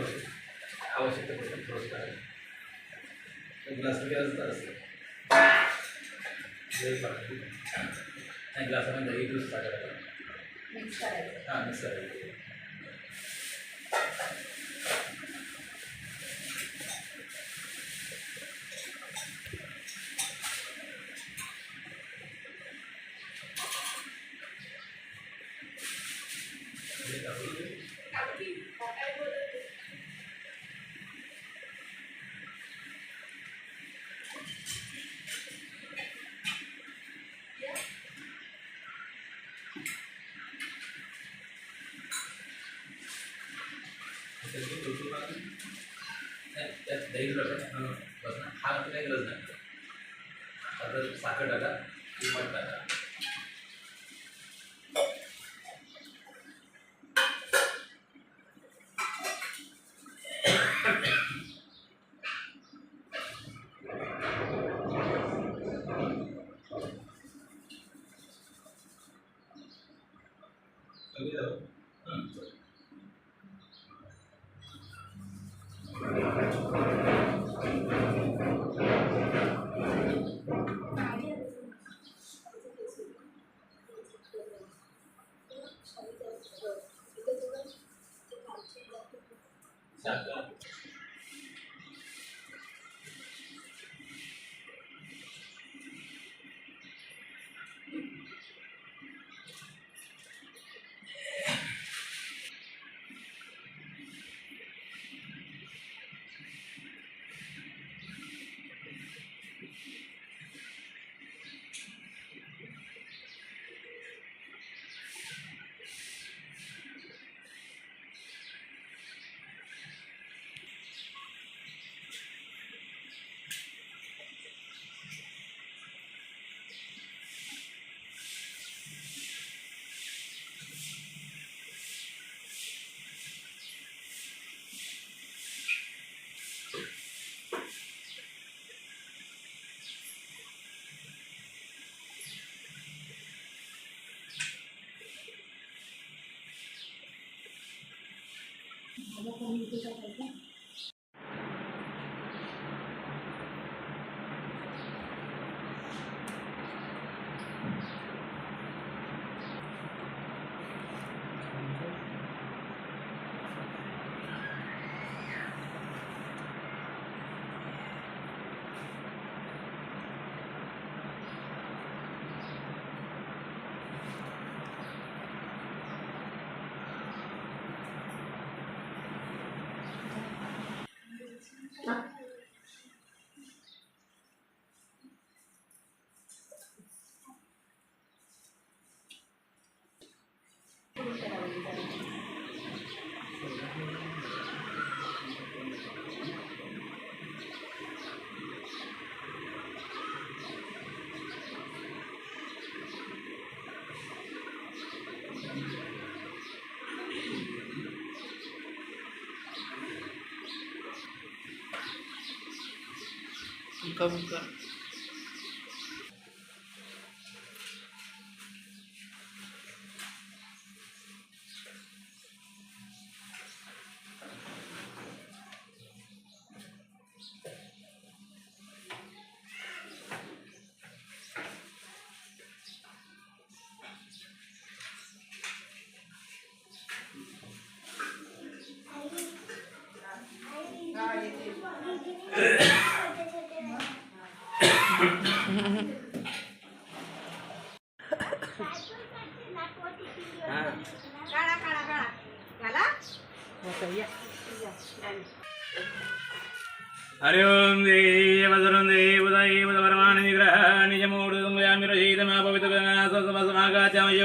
आवश्यकता पडते थोडंसं टाकायचं. एक ग्लास ग्लासामध्ये मिक्स करायचं हां मिक्स करायचं Gracias. मग कोणी इथे काय काढा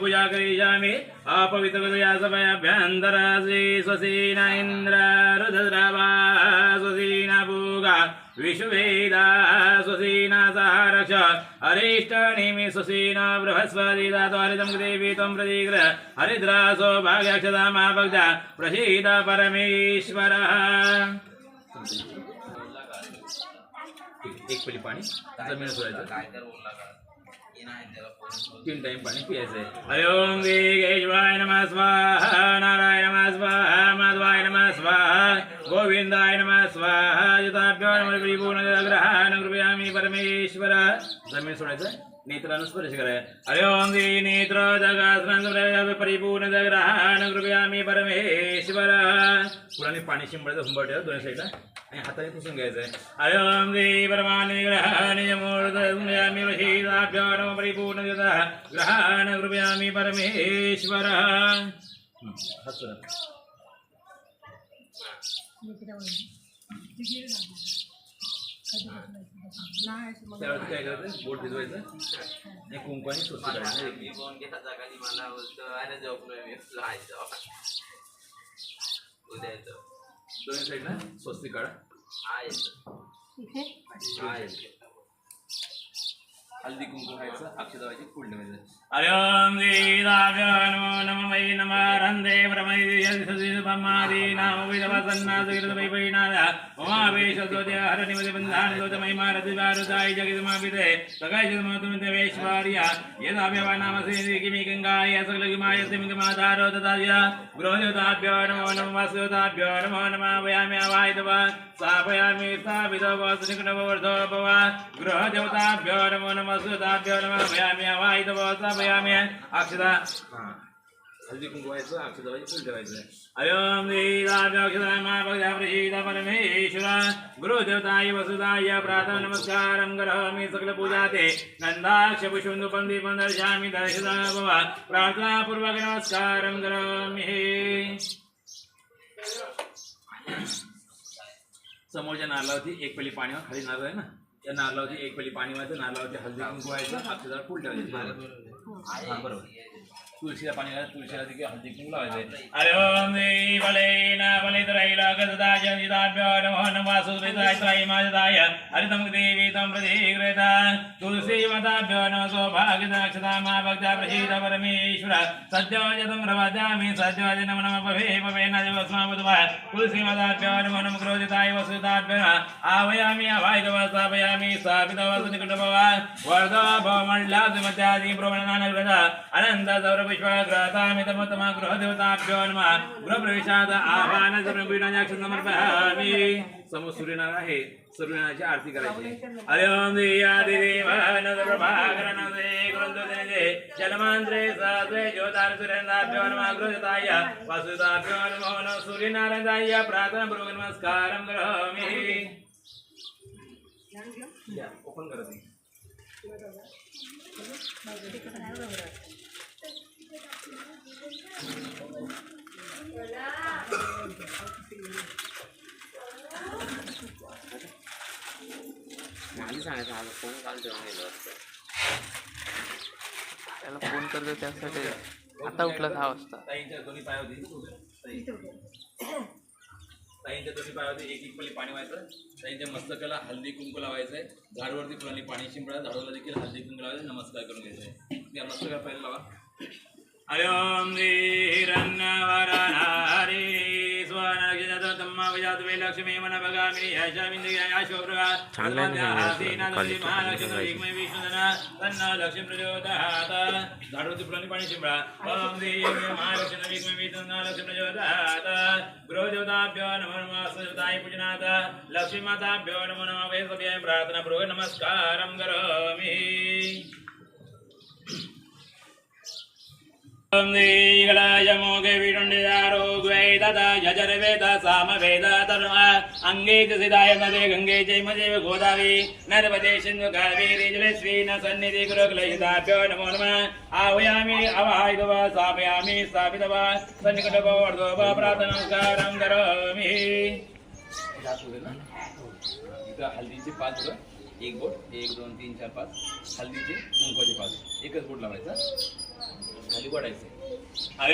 पूजा करिष्यामि अपवितगतया सभयाभ्यन्तर श्री स्वसीन इन्द्र रुद्रवा स्वसीन भूगा विश्ववेदा स्वसीन सहरक्ष अरिष्टनिमि स्वसीन बृहस्पति दातुहरितं देवी त्वं प्रतीग्र हरिद्रा सौभाग्यक्षता माभक्ता प्रसीद परमेश्वरः एक पली पाणी? तीन टाइम पाणी पियायचं आहे हरि ओम श्री केशवाय नमः स्वाहा नारायण नमः स्वाहा माधवाय नमः स्वाहा गोविंदाय नमः स्वाहा युताभ्यो नमः परिपूर्ण कृपयामी परमेश्वर जमीन सोडायचं नेत्रानं स्पर्श कराय हरि ओम परिपूर्ण नेत्र कृपया मी परमेश्वर। पुराने पाणी शिंपडायचं हुंबळ ठेवा दोन्ही साईडला. आणि हाताने पुसून घ्यायचं आहे. हरि ओम श्री परमाने ग्रहाने मूर्तयामी शीताभ्यो परिपूर्ण ग्रहान कृपयामी कृपया हं, हात सोडा. त्यावरती मी फोन केला सकाळी मला बोलतो अरे झोपलोय मी जायचं उद्या येतो दोन्ही साईडला स्वस्ती काढा हा येतो हा येतो हल्दी कुंकू खायचं अक्षर दवायची फुल ठेवायचं हरि ओम श्रीराज नमो नम मयि नम रंदे प्रमयि यदि ब्रह्मादि नाम वेदवसन्ना सुकृत वै वैनाद उमावेश दोद्य हर निमति बन्धान दोत महिमा रतिवारुदाय जगदमापिते सगाय जगदमातुम देवेश्वर्य यदा व्यवा नाम। से किमि गंगाय सकल हल्दी कुंकू व्हायचं परमेश्वर. गुरुदेवताय वसुदाय प्रातः नमस्कारं करोमि सकल पूजा ते दीपं भव प्रार्थनापूर्वक नमस्कारं करोमि. समोरच्या नारळावरती एक पली पाणी खाली नारळ आहे ना त्या नारळावरती एक पली पाणी व्हायचं नारळावरती हळदी कुंकू व्हायचं अक्षर फुल ठेवायचं. बरोबर. तुळशीला पाणी घालायचं तुळशीला देखील हळदी कुंकू लावायचं अरे ओम देवी बले ना बले त्रैला गजदा जनिताभ्यो नमो नमः वासुदेवाय त्राय माजदाय हरितम देवी तम प्रतिग्रता तुलसी मताभ्यो नमः सौभाग्यदाक्षता मा भक्ता प्रसीद परमेश्वर सद्यो जतम प्रवदामि सद्यो जनम नम पवे पवे न देवस्मावद्वा तुलसी मताभ्यो नमो नमः क्रोधिताय वसुताभ्यो आवयामि अवायदव स्थापयामि स्थापितवस निकटभव वर्धो भवमण्डलादिमत्यादि प्रवणनानग्रह अनन्त सौरपुष्पग्रहतामितमोत्तम गृहदेवताभ्यो नमः गृहप्रवेशाद आह्वान सर्वपीठाक्षं समर्पयामि समोर सूर्यनारायण आहे सूर्यनारायणाची आरती करायची हरि ओम देयादिदेव नदप्रभाकर जलमांत्रे सात्वे ज्योतार सुरेंद्राभ्यो नमः गृहताय वासुदाभ्यो नमो नमः सूर्यनारायणाय प्रार्थना पूर्वक नमस्कारं करोमि ओपन करते माझी सांगायचं माझा फोन काल गेलो त्याला फोन करतो त्यासाठी. आता उठला दहा वाजता ताईंच्या दोन्ही पाय होती. ताईंच्या दोन्ही पायावरती एक एक पल्ली पाणी व्हायचं. ताईंच्या मस्तकाला हल्दी कुंकू लावायचंय. झाडवरती फुलांनी पाणी शिंपडा. झाडाला देखील हल्दी कुंकू लावायचं नमस्कार करून घ्यायचंय. त्या मस्तकाला पाहिजे लावा हरि ओम हरे स्वनक्षत्रतम्मा विजातवे लक्ष्मी मन भगामिनी यशामिन्द्रियाशोभ्रगा महालक्ष्मी विष्णुधना तन्न लक्ष्मी प्रचोदयात झाडवरती फुलांनी पाणी शिंपडा ओम श्री महालक्ष्मी विष्णु विष्णुधना लक्ष्मी प्रचोदयात गृहदेवताभ्यो नमो नमः सदेवताय पूजनाथ लक्ष्मी माताभ्यो नमो नमः वैसभ्याय प्रार्थना पूर्वक नमस्कारं करोमि नदे गङ्गे चैमदेव गोदावरी। नर्मदे सिन्धु कावेरी जलेस्वी न सन्निधि गुरुकुलहिताभ्यो नमो नमः। आवयामि अवाहितव स्थापयामि स्थापितव। सन्निकटव वर्धव प्रार्थनमस्कारं हल्दीचे पाच एक बोट एक दोन तीन चार पाच. हल्दीचे कुंकवाचे पाच. एकच बोट लावायचा. खाली पडायचं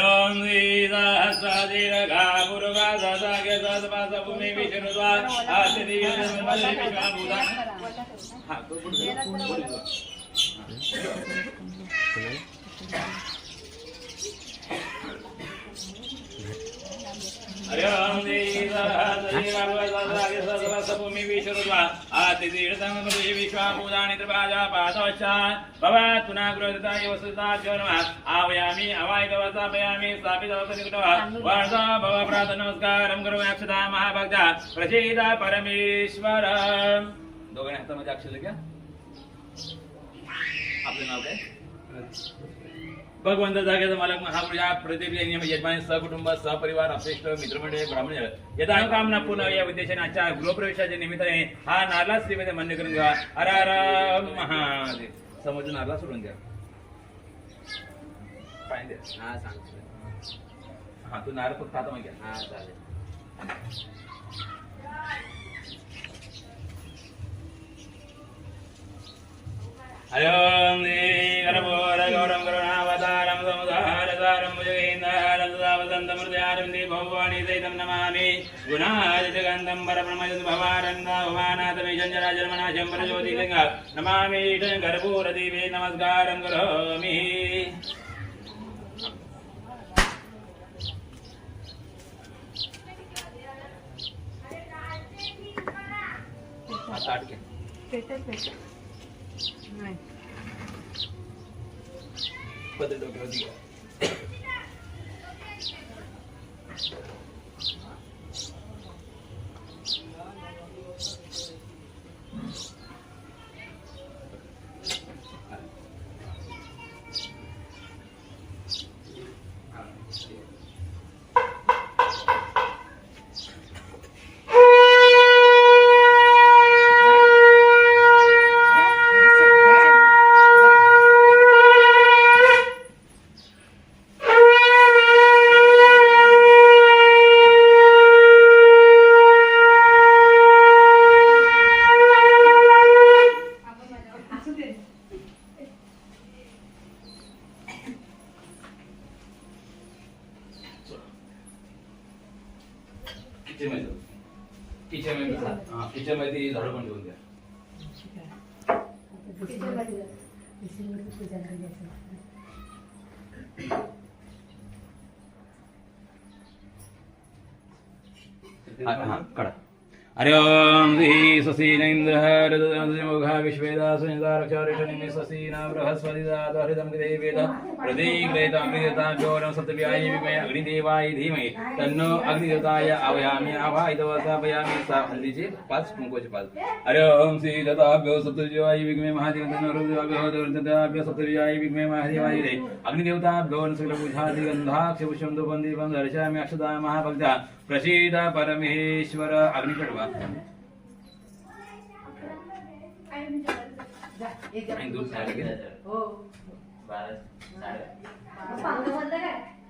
ओम श्री सहस्राधिरघा मुरुगा भूमी दिव्य हा तो जा, पुढे जा. हरि ओम श्री भूमी विश्वरुद्वा आतिथीर्थमपदे विश्वापूजानि त्रिपाजा पादवच्चान् भवात् पुनः गृहदताय वसुता नमः आवयामि अवायितवसापयामि स्थापितवसनिकुटवा भव प्रात नमस्कारं करोमि अक्षता महाभक्ता प्रसीद परमेश्वर। दोघांनी हातामध्ये अक्षर घ्या आपलं नाव काय? भगवंत जागेचा मालक महापुरुषा प्रदीप यांनी यजमानी सहकुटुंब सहपरिवार अपेष्ट मित्रमंडळी ब्राह्मण यथा कामना पुन्हा या उद्देशाने आजच्या गृहप्रवेशाच्या निमित्ताने हा नारळा स्त्रीमध्ये मान्य करून घ्या. हर हर महादेव. समोरचा नारळा सोडून द्या. हा सांगतो. हा तू नारळ फक्त हाता घ्या. हा चालेल. हरिओम वसन्तमृदयारविन्दे भवानी सहितं नमामि। गुणादितगन्धं परब्रह्मजं भवानन्दभवानाथमीशञ्जराजन्मनाशं परज्योतिलिङ्ग नमामि कर्पूरदीपे नमस्कारं करोमि. पेटल पेटल. नाही डोक्यावरती घ्या. असू दे किचनमध्ये जाऊ. किचनमध्ये जा. हा, किचनमध्ये झाडू पण ठेवून द्या हरि ओम श्री ससीनेन्द्र हृदयोघा विश्वेदासुनिदारक्षारिषनिमि ससीन बृहस्पति हृदं देवेद सत्यव्याय विमय अग्निदेवाय धीमहि तन्नो अग्निदेवताय आवयामि आवाहितवसापयामि सा हल्दीचे पाच कुंकवाचे पाच हरिओं श्री दत्ताभ्यो सत्यजीवाय विग्मे महादेव तन्नो विग्मे महादेवाय अग्निदेवताभ्यो सकलपूजादि गंधाक्ष पुष्पं धूपं दीपं दर्शयामि महाभक्ता। प्रसीद परमेश्वर अग्निकडवा दूध. हो.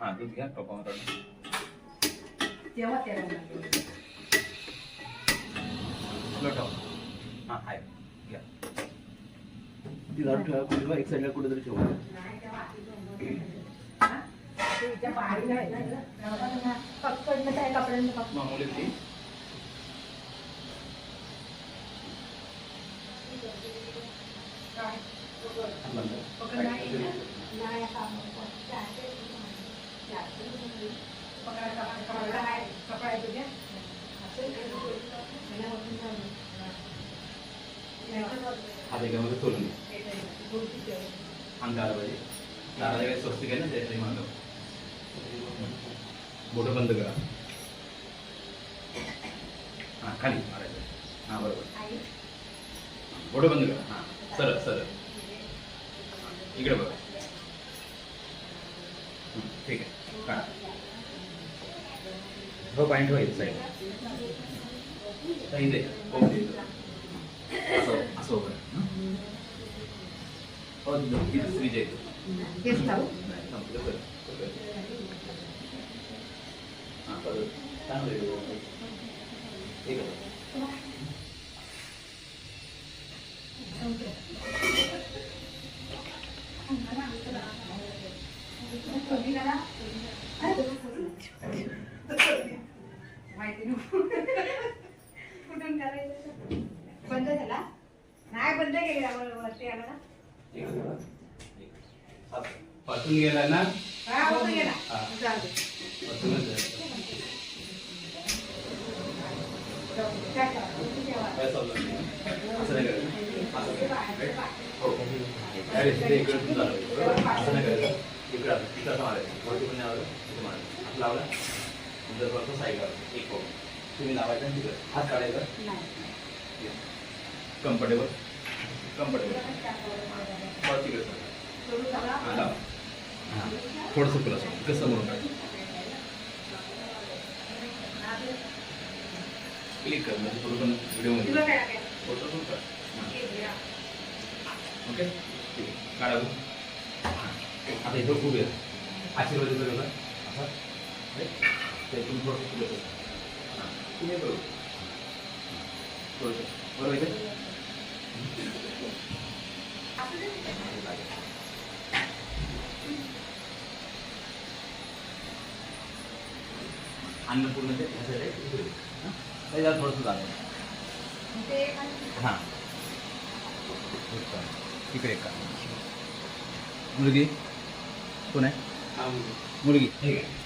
हा दूध घ्या हा घ्या. ती झाडू ठेवा कुठे एक साईडला कुठेतरी ठेवा. मामूली ती पकड नाही ना. नाही आता आपण पकड. जाते. जाते. पकडा, पकडा, बोटं बंद करा हा खाली मारायचं हा बरोबर आई. बोटं बंद करा हा सरळ सरळ इकडे बघा हं, ठीक आहे काढा हो पॉईंट होईल साईड इथे हो, इथे. असं असं उभं राहा, हं? हो ती दुसरी जे आहे. हेच लावू. नाही, संपलं बरं. बरं. हां, बरं. चांगलं आहे. ठीक आहे. कमी करा. माहिती नाही. कुठून करायचं बंद झाला नाही बंद केलेला वर- वरती आला ना ठीक आहे. पासून गेला ना हा होऊन गेला हा. जाऊ दे. पासूनच आहे. काय करावं? किती ठेवा? काय चाललं नाही. असं नाही करायचं. असं right? हो. Direct इथे इकडे तुम्ही झालं. बरोबर? असं नाही करायचं. इकडं असं. इकडं असं मारायचं. वरती पण नाही लावलं. इथे मारायचं. हात लावला. नंतर परत side ला. एक पाऊल. तुम्ही लावायचं आणि तिकडे काढायचा नाही. कम्फर्टेबल कम्फर्टेबल परत तिकडे सर. सोडू सगळा? हा, लावा. हां थोडंसं असं. इकडे समोरून काढ क्लिक कर म्हणजे पुढे पण व्हिडिओ? फोटो पण हां. हे. ओके ठीक आहे काढा. हां. आता इथं खूप आहे आशीर्वाद देतो बघा असा right? ते इथून थोडंसं पुढे कर. हां. तुम्ही बरोबर थोडंसं बरोबर इथे अन्नपूर्ण ते ह्याचं आहे, इकडे. हां? त्याच्यात थोडंसं झालं ते पण हां इकडे का मुलगी कोण आहे मुलगी ठीक आहे चला. सुट्टी करा ना.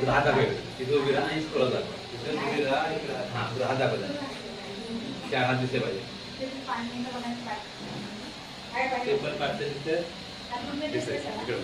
तिथे हात दाखव. तिथे उभी राहा आणि scroll कर. तिथे उभी राहा. हां, तुझा हात दाखव जरा. चार हात दिसले पाहिजे ते पण काढते तिथे. इकडे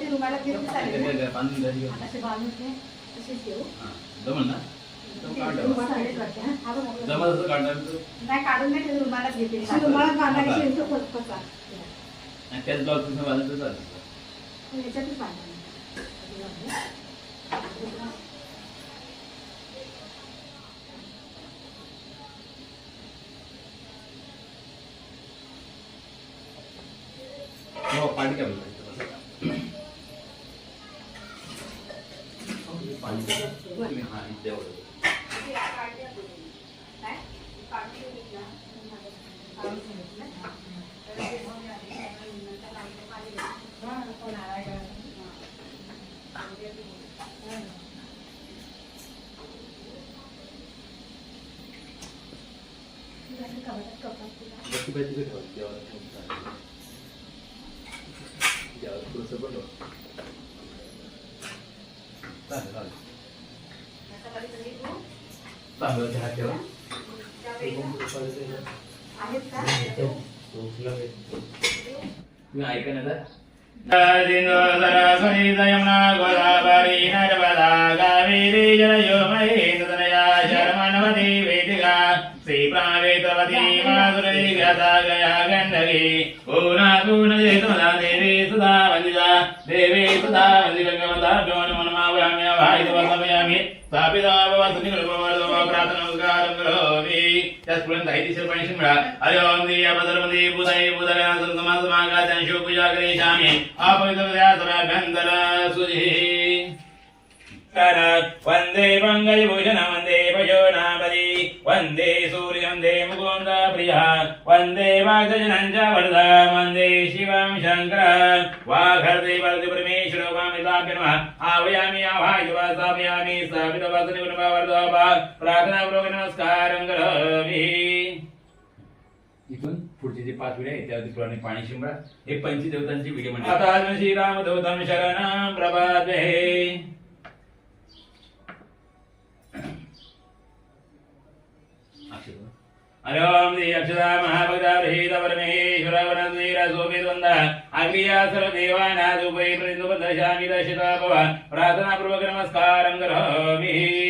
वरती रुमाला घेऊन चालेल ना? बांधून ते तसेच ठेवू. जमलं ना तर काढ ठेवा. रुमाल खालीच वाटते, हा? हा बघ, जमलं असं काढणार तर नाही काढून नाही ठेवलं, रुमालात घेते रुमालात बांधायची. आणि त्याच बांधलं तर चालेल याच्यातच बांधायचं. पाणी तुम्ही हां इथे एवढं. काय? काढून घेतला. काढून सांगितलं. हा, तो नारळ आहे. हा. बसती पाहिजे तिथे ठेवा. देवाला ठेवून चालेल. देवाला थोडंसं पण ठेवा. चालेल, चालेल. तांदळाचे हात ठेवा. आहेत तुम्ही ऐका ना जरा. सिंधू माधुरी गता गया गण्डकी पूर्णा पूर्णजेतमदा त्याचपर्यंत आहे तिसरं पाणी शिंगडा या ओम बुधाय बुधाला बुधाई बुधल्या संतमासमागात्यांशो पूजा करे करिष्यामि अपवित्रया सर्वाभ्यन्तर सुधि कर वन्दे पङ्कजभूषण वन्दे पशोनापति वन्दे सूर्य वन्दे मुकुन्द प्रियः वन्दे वाग्दजनं च वरद वन्दे शिवं शङ्कर वाघर्दे वरदे परमेश्वरो वामिताभ्य नमः। आवयामि आवाहित्वा स्थापयामि स्थापितवसनि गुणभावर्धवा प्रार्थनापूर्वक नमस्कारं करोमि। इथून पुढचे जे पाच व्हिडिओ आहेत त्यावरती पाणी शिंबळा हे पंचदेवतांची विडी म्हणजे आता श्रीराम देवतां शरणं प्रभाते हरि ओम श्री अक्षदा महाभक्ता रहित परमेश्वर वनवीर शोभित वंद अग्निया प्रतिदुपदशामि दर्शिता भव प्रार्थना पूर्वक नमस्कारं करोमि।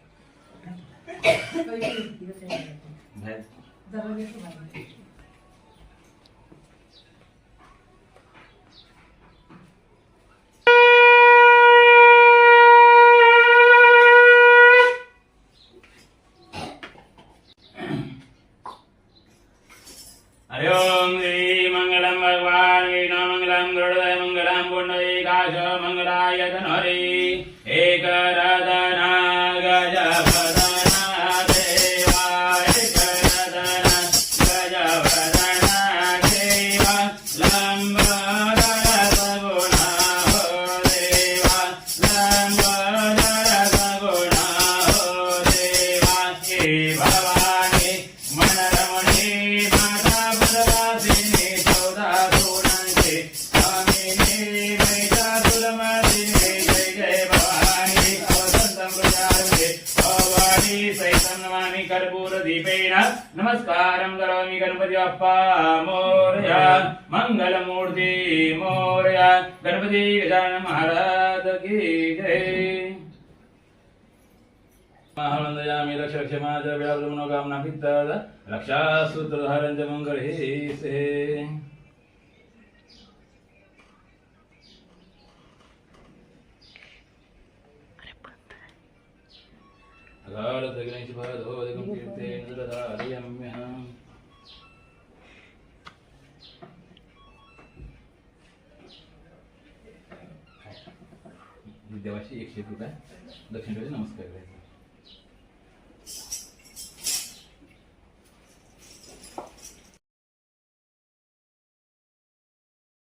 बाहेर. श्री मंगलम भगवान विष्णु मंगलम गरुड़य मंगलम पुण्डरीकाश मंगलाय धनहरि मंगलमूर्ति मोरया गणपति गजानन महाराज की जय महावंदयामि लक्ष क्षमा च व्यावृमनोकामना पित्तद रक्षा सूत्रधारं च मङ्गले से अगाढतगणेशपादोदकं कीर्तेन ददार्यम्यहम् देवाशी एकशे रुपये दक्षिण नमस्कार करायचे